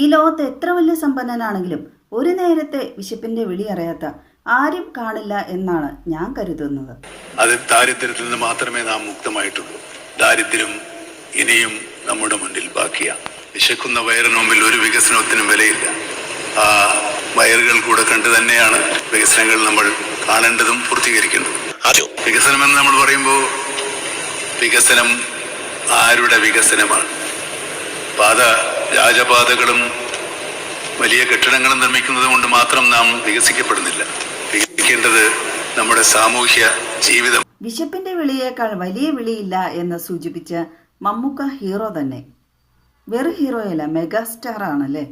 ഈ ലോകത്ത് എത്ര വലിയ സമ്പന്നനാണെങ്കിലും ഒരു നേരത്തെ വിശപ്പിന്റെ വിളി അറിയാത്ത ആരും കാണില്ല എന്നാണ് ഞാൻ കരുതുന്നത്. അത് ദാരിദ്ര്യത്തിൽ നിന്ന് മാത്രമേ നാം മുക്തമായിട്ടുള്ളൂ. ദാരിദ്ര്യം ഇനിയും നമ്മുടെ മുന്നിൽ ബാക്കിയാണ് വിശക്കുന്ന വയറിന് മുമ്പിൽ ഒരു വികസനത്തിനും വിലയില്ല. ആ വയറുകൾ കൂടെ കണ്ടു തന്നെയാണ് വികസനങ്ങൾ നമ്മൾ കാണേണ്ടതും പൂർത്തീകരിക്കേണ്ടതും. വികസനം എന്ന് നമ്മൾ പറയുമ്പോൾ വികസനം ആരുടെ വികസനമാണ്? പാത രാജപാതകളും വലിയ കെട്ടിടങ്ങളും നിർമ്മിക്കുന്നത് കൊണ്ട് മാത്രം നാം വികസിക്കപ്പെടുന്നില്ല. വികസിക്കേണ്ടത് നമ്മുടെ സാമൂഹ്യ ജീവിതം. വിശപ്പിന്റെ വിളിയേക്കാൾ വലിയ വിളിയില്ല എന്ന് സൂചിപ്പിച്ച മമ്മൂക്ക ഹീറോ തന്നെ. വെറു ഹീറോയല്ല മെഗാസ്റ്റാർ ആണല്ലേ?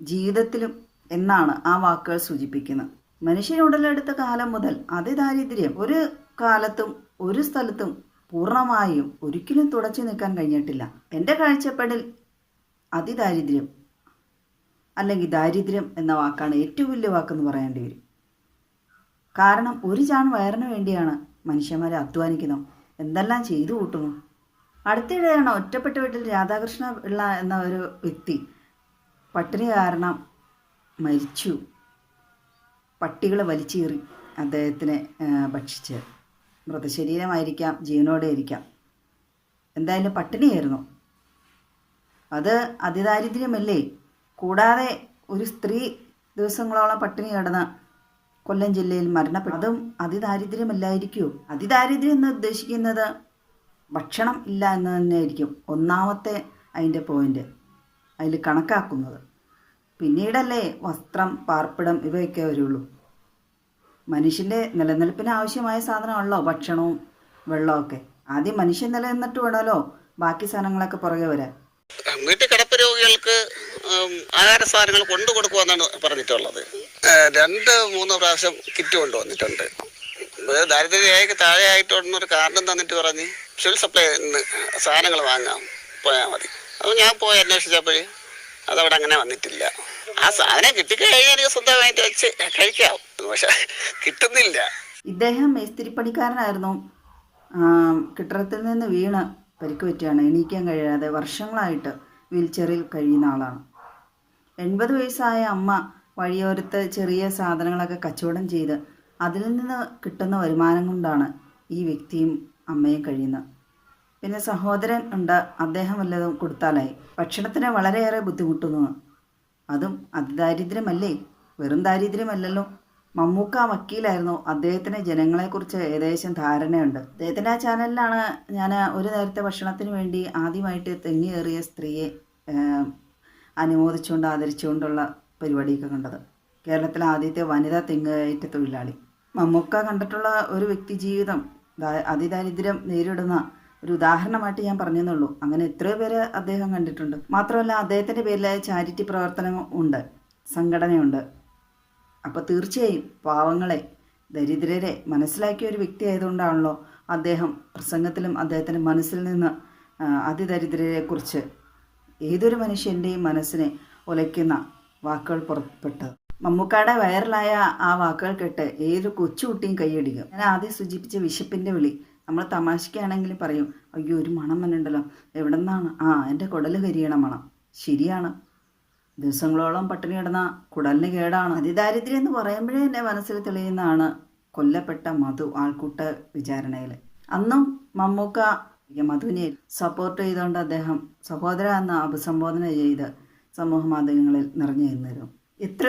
ജീവിതത്തിലും എന്നാണ് ആ വാക്കുകൾ സൂചിപ്പിക്കുന്നത്. മനുഷ്യൻ ഉടലെടുത്ത കാലം മുതൽ അതിദാരിദ്ര്യം ഒരു കാലത്തും ഒരു സ്ഥലത്തും പൂർണമായും ഒരിക്കലും തുടച്ചു നിൽക്കാൻ കഴിഞ്ഞിട്ടില്ല. എന്റെ കാഴ്ചപ്പാടിൽ അതിദാരിദ്ര്യം അല്ലെങ്കിൽ ദാരിദ്ര്യം എന്ന വാക്കാണ് ഏറ്റവും വലിയ വാക്കെന്ന് പറയേണ്ടി വരും. കാരണം ഒരു ചാൺ വയറിന് വേണ്ടിയാണ് മനുഷ്യന്മാരെ അധ്വാനിക്കുന്നത്. എന്തെല്ലാം ചെയ്തു കൂട്ടുന്നു? അടുത്തിടെയാണ് ഒറ്റപ്പെട്ട വീട്ടിൽ രാധാകൃഷ്ണ പിള്ള എന്ന ഒരു വ്യക്തി പട്ടിണി കാരണം മരിച്ചു. പട്ടികളെ വലിച്ചീറി അദ്ദേഹത്തിനെ ഭക്ഷിച്ച്. മൃതശരീരമായിരിക്കാം ജീവനോടെ ഇരിക്കാം. എന്തായാലും പട്ടിണിയായിരുന്നു. അത് അതിദാരിദ്ര്യമല്ലേ? കൂടാതെ ഒരു സ്ത്രീ ദിവസങ്ങളോളം പട്ടിണി കിടന്ന് കൊല്ലം ജില്ലയിൽ മരണപ്പെട്ടു അതും അതിദാരിദ്ര്യമല്ലായിരിക്കുമോ അതിദാരിദ്ര്യം എന്ന് ഉദ്ദേശിക്കുന്നത് ഭക്ഷണം ഇല്ല എന്ന് തന്നെയായിരിക്കും. ഒന്നാമത്തെ അതിന്റെ പോയിന്റ് അതിൽ കണക്കാക്കുന്നത്. പിന്നീടല്ലേ വസ്ത്രം പാർപ്പിടം ഇവയൊക്കെ വരുള്ളൂ. മനുഷ്യന്റെ നിലനിൽപ്പിന് ആവശ്യമായ സാധനമാണല്ലോ ഭക്ഷണവും വെള്ളമൊക്കെ ആദ്യം മനുഷ്യൻ നിലനിന്നിട്ട് വേണമല്ലോ ബാക്കി സാധനങ്ങളൊക്കെ പുറകെ വരാൻ. വീട്ടിൽ കിടപ്പ് രോഗികൾക്ക് ആഹാര സാധനങ്ങൾ കൊണ്ടു കൊടുക്കുമെന്നാണ് പറഞ്ഞിട്ടുള്ളത്. രണ്ട് മൂന്ന് പ്രാവശ്യം കിറ്റ് കൊണ്ടുവന്നിട്ടുണ്ട് ദാരിദ്ര്യരേഖയ്ക്ക് താഴെ ആയിട്ടുള്ളൊരു കാരണം തന്നിട്ട് പറഞ്ഞ് സിവിൽ സപ്ലൈ നിന്ന് സാധനങ്ങൾ വാങ്ങാം പോയാൽ മതി. അപ്പോൾ ഞാൻ പോയി അന്വേഷിച്ചപ്പോൾ അതവിടെ അങ്ങനെ വന്നിട്ടില്ല. ആ സാധനം കിട്ടിക്കഴിഞ്ഞാൽ എനിക്ക് സ്വന്തമായിട്ട് വെച്ച് കഴിക്കാം. പക്ഷെ കിട്ടുന്നില്ല. ഇദ്ദേഹം മേസ്തിരിപ്പണിക്കാരനായിരുന്നു. പണിക്കാരനായിരുന്നു കെട്ടിടത്തിൽ നിന്ന് വീണ് പരിക്ക് പറ്റിയാണ്. എണീക്കാൻ കഴിയാതെ വർഷങ്ങളായിട്ട് വീൽചെയറിൽ കഴിയുന്ന ആളാണ്. എൺപത് വയസ്സായ അമ്മ വഴിയോരത്ത് ചെറിയ സാധനങ്ങളൊക്കെ കച്ചവടം ചെയ്ത് അതിൽ നിന്ന് കിട്ടുന്ന വരുമാനം കൊണ്ടാണ് ഈ വ്യക്തിയും അമ്മയും കഴിയുന്നത്. പിന്നെ സഹോദരൻ ഉണ്ട് അദ്ദേഹം വല്ലതും കൊടുത്താലായി. ഭക്ഷണത്തിന് വളരെയേറെ ബുദ്ധിമുട്ടുന്നു. അതും അതിദാരിദ്ര്യമല്ലേ വെറും ദാരിദ്ര്യമല്ലല്ലോ. മമ്മൂക്ക വക്കീലായിരുന്നു. അദ്ദേഹത്തിന് ജനങ്ങളെക്കുറിച്ച് ഏകദേശം ധാരണയുണ്ട്. അദ്ദേഹത്തിന്റെ ആ ചാനലിലാണ് ഞാൻ ഒരു നേരത്തെ ഭക്ഷണത്തിന് വേണ്ടി ആദ്യമായിട്ട് തെങ്ങിയേറിയ സ്ത്രീയെ അനുമോദിച്ചുകൊണ്ട് ആദരിച്ചുകൊണ്ടുള്ള പരിപാടിയൊക്കെ കണ്ടത്. കേരളത്തിലെ ആദ്യത്തെ വനിതാ തെങ്ങുകയറ്റ തൊഴിലാളി. മമ്മൂക്ക കണ്ടിട്ടുള്ള ഒരു വ്യക്തി ജീവിതം അതിദാരിദ്ര്യം നേരിടുന്ന ഒരു ഉദാഹരണമായിട്ട് ഞാൻ പറഞ്ഞെന്നുള്ളൂ. അങ്ങനെ എത്രയോ പേര് അദ്ദേഹം കണ്ടിട്ടുണ്ട്. മാത്രമല്ല അദ്ദേഹത്തിന്റെ പേരിൽ ചാരിറ്റി പ്രവർത്തനം ഉണ്ട് സംഘടനയുണ്ട്. അപ്പോൾ തീർച്ചയായും പാവങ്ങളെ ദരിദ്രരെ മനസ്സിലാക്കിയ ഒരു വ്യക്തി ആയതുകൊണ്ടാണല്ലോ അദ്ദേഹം പ്രസംഗത്തിലും അദ്ദേഹത്തിന്റെ മനസ്സിൽ നിന്ന് അതിദരിദ്രരെക്കുറിച്ച് ഏതൊരു മനുഷ്യന്റെയും മനസ്സിനെ ഉലയ്ക്കുന്ന വാക്കുകൾ പുറപ്പെട്ടത്. മമ്മൂക്കാടെ വൈറലായ ആ വാക്കുകൾ കേട്ട് ഏതൊരു കൊച്ചുകുട്ടിയും കൈയടിക്കും ഞാൻ ആദ്യം സൂചിപ്പിച്ച വിശപ്പിന്റെ വിളി. നമ്മൾ തമാശയ്ക്കാണെങ്കിലും പറയും അയ്യോ ഒരു മണം വന്നുണ്ടല്ലോ എവിടെ നിന്നാണ് ആ എന്റെ കുടൽ കരിയണ മണം. ശരിയാണ്. ദിവസങ്ങളോളം പട്ടിണി കിടന്ന കുടലിന് കേടാണ്. അതിദാരിദ്ര്യം എന്ന് പറയുമ്പോഴേ എന്റെ മനസ്സിൽ തെളിയുന്നതാണ് കൊല്ലപ്പെട്ട മധു ആൾക്കൂട്ട വിചാരണയിൽ അന്നും മമ്മൂക്ക മധുവിനെ സപ്പോർട്ട് ചെയ്തുകൊണ്ട് അദ്ദേഹം സഹോദര എന്ന അഭിസംബോധന ചെയ്ത് സമൂഹ മാധ്യമങ്ങളിൽ നിറഞ്ഞു നിന്നിരും ഇത്ര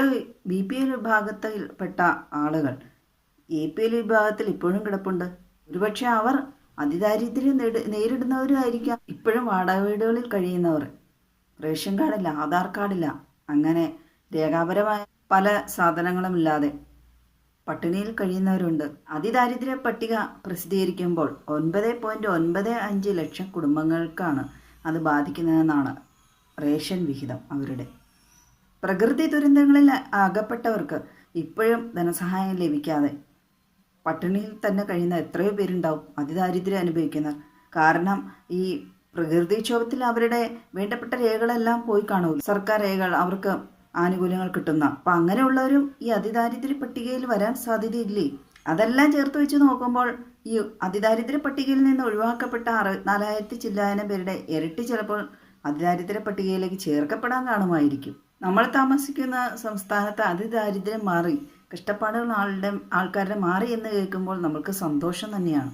ബി പി എൽ വിഭാഗത്തിൽപ്പെട്ട ആളുകൾ എ പി എൽ വിഭാഗത്തിൽ ഇപ്പോഴും കിടപ്പുണ്ട്. ഒരുപക്ഷെ അവർ അതിദാരിദ്ര്യം നേരിടുന്നവരും ആയിരിക്കാം ഇപ്പോഴും വാടക വീടുകളിൽ കഴിയുന്നവർ. റേഷൻ കാർഡില്ല ആധാർ കാർഡില്ല. അങ്ങനെ രേഖാപരമായ പല സാധനങ്ങളും ഇല്ലാതെ പട്ടിണിയിൽ കഴിയുന്നവരുണ്ട്. അതിദാരിദ്ര്യ പട്ടിക പ്രസിദ്ധീകരിക്കുമ്പോൾ ഒൻപത് പോയിന്റ് ഒൻപത് അഞ്ച് ലക്ഷം കുടുംബങ്ങൾക്കാണ് അത് ബാധിക്കുന്നതെന്നാണ് റേഷൻ വിഹിതം അവരുടെ. പ്രകൃതി ദുരന്തങ്ങളിൽ അകപ്പെട്ടവർക്ക് ഇപ്പോഴും ധനസഹായം ലഭിക്കാതെ പട്ടിണിയിൽ തന്നെ കഴിയുന്ന എത്രയോ പേരുണ്ടാവും. അതിദാരിദ്ര്യം അനുഭവിക്കുന്നവർ. കാരണം ഈ പ്രകൃതിക്ഷോഭത്തിൽ അവരുടെ വേണ്ടപ്പെട്ട രേഖകളെല്ലാം പോയി കാണുമല്ലോ സർക്കാർ രേഖകൾ അവർക്ക് ആനുകൂല്യങ്ങൾ കിട്ടുന്ന. അപ്പം അങ്ങനെയുള്ളവരും ഈ അതിദാരിദ്ര്യ പട്ടികയിൽ വരാൻ സാധ്യതയില്ലേ? അതെല്ലാം ചേർത്ത് വെച്ച് നോക്കുമ്പോൾ ഈ അതിദാരിദ്ര്യ പട്ടികയിൽ നിന്ന് ഒഴിവാക്കപ്പെട്ട അറുപത്തിനാലായിരത്തി ചില്ലായിരം പേരുടെ ഇരട്ടി ചിലപ്പോൾ അതിദാരിദ്ര്യ പട്ടികയിലേക്ക് ചേർക്കപ്പെടാൻ കാണുമായിരിക്കും നമ്മൾ താമസിക്കുന്ന സംസ്ഥാനത്ത് അതിദാരിദ്ര്യം മാറി കഷ്ടപ്പാടുകൾ ആളുടെ ആൾക്കാരുടെ മാറി എന്ന് കേൾക്കുമ്പോൾ നമുക്ക് സന്തോഷം തന്നെയാണ്.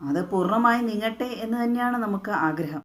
അത് പൂർണമായി നീങ്ങട്ടെ എന്ന് തന്നെയാണ് നമുക്ക് ആഗ്രഹം.